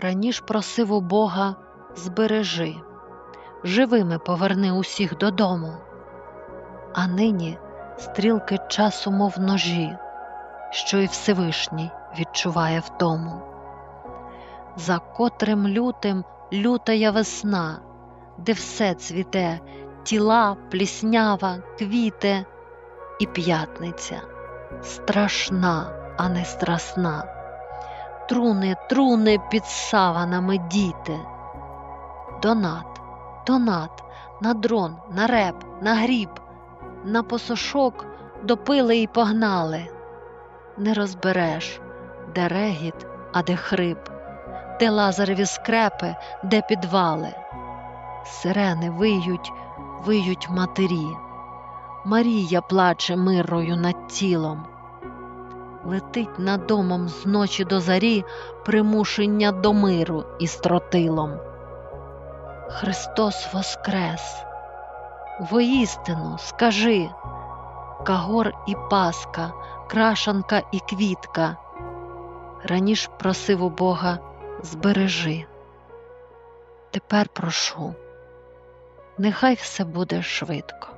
Раніш просив у Бога збережи, живими поверни усіх додому, а нині стрілки часу, мов ножі, що й Всевишній відчуває втому. За котрим лютим лютая весна, де все цвіте, тіла, пліснява, квіте, і п'ятниця страшна, а не страсна. Труни, труни під саванами діти. Донат, донат, на дрон, на реп, на гріб, на посошок допили й погнали. Не розбереш, де регіт, а де хрип, де лазареві скрепи, де підвали. Сирени виють, виють матері. Марія плаче мирою над тілом летить над домом з ночі до зарі примушення до миру із тротилом. Христос воскрес. Воістину скажи Кагор і Паска, крашанка і квітка. Раніш просив у Бога збережи. Тепер прошу, нехай все буде швидко.